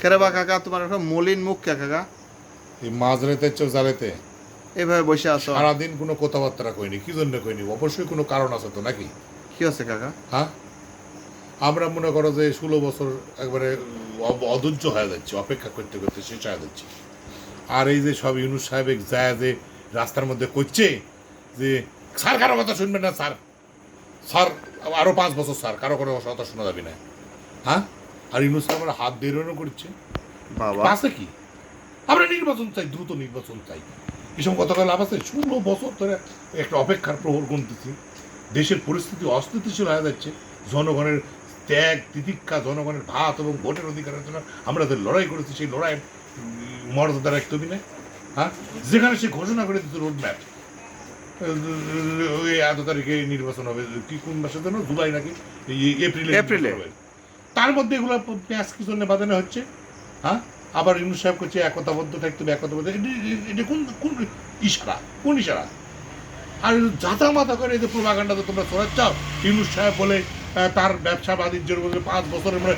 কেরে বা কাকা তোমার একটা মলিন মুখ কে কাকা? এই মাঝরাতে চো জালেতে এইভাবে বসে আছো। সারাদিন কোনো কথাবার্তা কইনি কি জন্য কইনি? অবশ্যই কোনো কারণ আছে তো নাকি? কি হচ্ছে কাকা? হ্যাঁ? আমরা মনে করো যে ষোলো বছর একবারে অধৈর্য হয়ে যাচ্ছে অপেক্ষা করতে করতে শেষ হয়ে যাচ্ছে। আর এই যে সব ইউনুস সাহেব যায় যে রাস্তার মধ্যে করছে যে স্যার কারও কথা শুনবেন না স্যার। স্যার আরও পাঁচ বছর স্যার কারও কোনো কথা শোনা যাবে না। হ্যাঁ? আর ইউনুস সাহেব হাত বেরোনো করছে। বাবা। আছে কি? আমরা নির্বাচন চাই দ্রুত নির্বাচন চাই। এসব কথা লাভ আছে? ষোলো বছর ধরে একটা অপেক্ষার প্রহর গুনতেছি। দেশের পরিস্থিতি অস্থিতিশীল হয়ে যাচ্ছে। জনগণের ত্যাগ তিতিক্ষা জনগণের ভাত এবং ভোটের অধিকারের জন্য আমরা যে লড়াই করেছি সেই লড়াইয়ের মর্যাদা রাখতে হবে না হ্যাঁ? যেখানে সে ঘোষণা করে দিত রোড ম্যাপ এত তারিখে নির্বাচন হবে কি কোন মাসে যেন জুলাই নাকি? এপ্রিলে এপ্রিলে। তার মধ্যে এগুলো পেঁয়াজ কি জন্য বাঁধানো হচ্ছে। হ্যাঁ? আবার ইউনুস সাহেব করছে একতাবদ্ধ থাকতে হবে একতাবদ্ধ এটা- কোন কোন ইশারা? কোন ইশারা? আর জাতা মাথা করে যে প্রভাকাণ্ডা তোমরা ছড়াচ্ছ ইউনুস সাহেব বলে তার ব্যবসা বাণিজ্যের মধ্যে পাঁচ বছরের মানে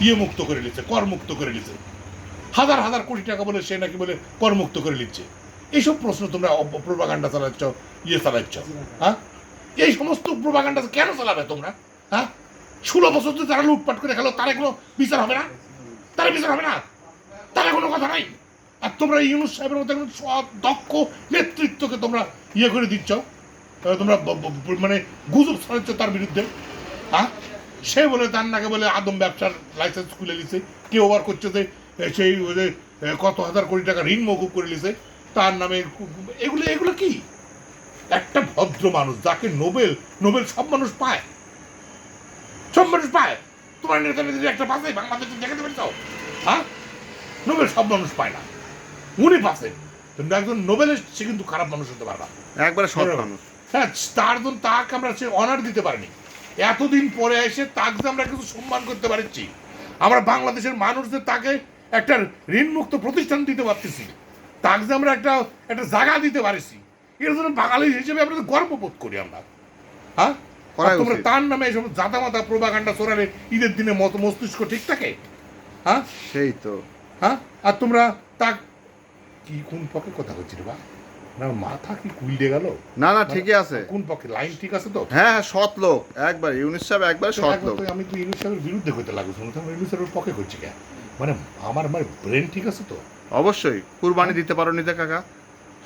ইয়ে মুক্ত করে নিচ্ছে, কর মুক্ত করে নিচ্ছে। হাজার হাজার কোটি টাকা বলে সে নাকি বলে কর মুক্ত করে নিচ্ছে। এইসব প্রশ্ন তোমরা প্রভাকাণ্ডা চালাচ্ছ ইয়ে চালাচ্ছ হ্যাঁ? এই সমস্ত প্রভাকাণ্ডা কেন চালাবে তোমরা? হ্যাঁ? ষোলো বছর ধরে তারা লুটপাট করে খেলো তারা কোনো বিচার হবে না? তারা বিচার হবে না? তারা কোনো কথা নাই? আর তোমরা ইউনুস সাহেবের মধ্যে একজন সৎ, দক্ষ নেতৃত্বকে তোমরা ইয়ে করে দিচ্ছ। তোমরা মানে গুজব ছড়াচ্ছ তার বিরুদ্ধে। হ্যাঁ? সে বলে, তার নাকে বলে আদম ব্যবসার লাইসেন্স খুলে দিছে কেউ আবার করছে যে সেই কত হাজার কোটি টাকা ঋণ মকুব করে দিছে তার নামে এগুলো এগুলো কি? একটা ভদ্র মানুষ যাকে নোবেল নোবেল সব মানুষ পায়। সব মানুষ পায়। তোমার নেতা নেত্রী একটা পাশে বাংলাদেশে দেখাতে পারছ হ্যাঁ? নোবেল সব মানুষ পায় না। উনি পাচ্ছেন কিন্তু একজন নোবেলের সে কিন্তু খারাপ মানুষ হতে পারে না। একবারে সৎ মানুষ। হ্যাঁ তার জন্য তাকে আমরা সে অনার দিতে পারিনি। এতদিন পরে এসে তাকে আমরা কিছু সম্মান করতে পারছি আমরা বাংলাদেশের মানুষদের তাকে একটা ঋণমুক্ত প্রতিষ্ঠান দিতে পারতেছি। তাকে আমরা একটা একটা জায়গা দিতে পারছি। এর জন্য বাঙালি হিসেবে আমরা গর্ববোধ করি আমরা। হ্যাঁ? তোমরা তার নামে এসব জাতা মাতা প্রবাগান্ডা চোরালে ঈদের দিনে মত মস্তিষ্ক ঠিক থাকে? হ্যাঁ? সেই তো। হ্যাঁ? আর তোমরা তা কি কোন পক্ষে কথা হচ্ছে বা? না মাথা কি কুইলে গেল? না না ঠিকই আছে। কোন পক্ষে? লাইন ঠিক আছে তো? হ্যাঁ হ্যাঁ সৎ লোক। একবার ইউনিস সাহেব একবার সৎ লোক। আমি তো ইউনুস সাহেবের বিরুদ্ধে হইতে লাগু শুনো তো ইউনুস সাহেবের পক্ষে করছি কে? মানে আমার আমার ব্রেন ঠিক আছে তো? অবশ্যই। কুরবানি দিতে পারো নিতে কাকা।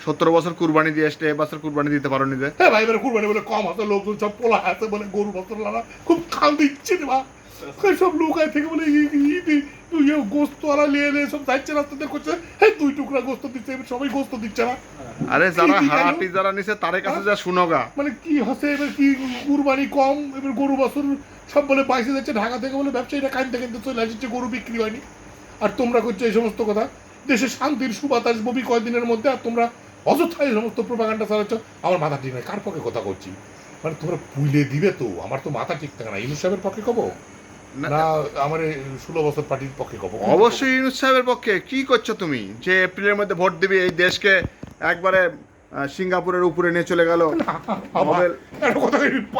সতেরো বছর কুরবানি দিয়ে আসলে এবছর কুরবানি দিতে পারো নিতে হ্যাঁ ভাই এবারে কুরবানি বলে কম হাতে লোকজন সব পোলা হাতে বলে গরু বছর লালা খুব খাল দিচ্ছে রে বা সব লোক আয় থেকে বলে তুই গোস্ত আলা নিয়ে সব যাচ্ছে রাস্তাতে করছে। হ্যাঁ দুই টুকরা গোস্ত দিচ্ছে সবাই গোস্ত দিচ্ছে না। আরে যারা হারাপি যারা নিছে তাদের কাছে যা শুনোগা মানে কি হচ্ছে এবার কি কুরবানি কম এবার গরু বছর সব বলে বাইসে যাচ্ছে ঢাকা থেকে বলে ব্যবসায়ীরা কানতে কানতে চলে আসছে গরু বিক্রি হয়নি। আর তোমরা করছ এই সমস্ত কথা। দেশে শান্তির সুবাতাস ববি কয়দিনের মধ্যে আর তোমরা অযথা এই সমস্ত প্রোপাগান্ডা চালাচ্ছ আমার মাথা ঠিক নাই কার পক্ষে কথা করছি? মানে তোমরা পুইলে দিবে তো আমার তো মাথা ঠিক থাকে না। ইউনুস সাহেবের পক্ষে কব না- আমার ষোলো বছর পার্টির পক্ষে কব অবশ্যই ইউনুস সাহেবের পক্ষে। কি করছ তুমি? যে এপ্রিলের মধ্যে ভোট দিবি এই দেশকে একবারে সিঙ্গাপুরের উপরে নিয়ে চলে গেল।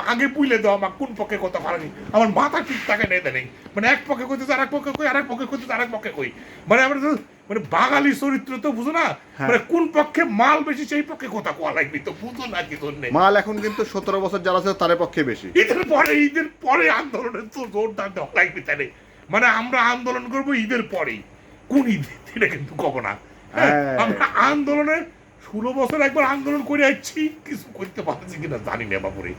আগে পুইলে দাও আমার কোন পক্ষে কথা পারেনি আমার মাথা ঠিক থাকে নেই। মানে এক পক্ষে কইতেছে আর এক পক্ষে কই আর এক পক্ষে কইতেছে আর এক পক্ষে কই? মানে আমরা মানে বাঙালি চরিত্র তো বুঝো না? হ্যাঁ। মানে কোন পক্ষে মাল বেশি সেই পক্ষে কথা কোয়া লাগবে তো বুঝো না কি তোর নেই মাল এখন কিন্তু সতেরো বছর যারা আছে তাদের পক্ষে বেশি। ঈদের পরে ঈদের পরে আন্দোলনের তো জোরদার দেওয়া লাগবে তাহলে। মানে আমরা আন্দোলন করব ঈদের পরেই। কোন ঈদ? এটা কিন্তু কব না। হ্যাঁ, হ্যাঁ। আমরা আন্দোলনে ষোলো বছর একবার আন্দোলন করে আসছি কিছু করতে পারছি কিনা জানি না বাপুরে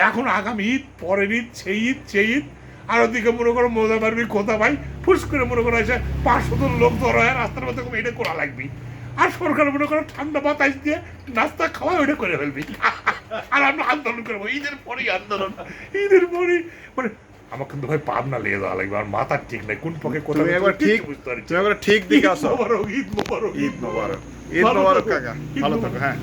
এখন আগামী ঈদ পরের ঈদ সেই ঈদ সেই ঈদ আর ওদিকে মনে করো মজা পারবি কোথা ভাই ফুস করে মনে করো এসে পাঁচশো জন লোক ধরা হয় রাস্তার মধ্যে এটা করা লাগবে। আর সরকার মনে করো ঠান্ডা বাতাস দিয়ে নাস্তা খাওয়া ওইটা করে ফেলবি। আর আমরা আন্দোলন করব ঈদের পরেই আন্দোলন ঈদের পরেই মানে আমার কিন্তু ভাই পাবনা লেগে যাওয়া লাগবে আর মাথা ঠিক নাই কোন পক্ষে কোথায় তুমি একবার ঠিক বুঝতে পারছি। তুমি একবার ঠিক দিকে আসো। ঈদ মোবারক ঈদ মোবারক। ঈদ মোবারক। ঈদ মোবারক কাকা ভালো থাকো হ্যাঁ।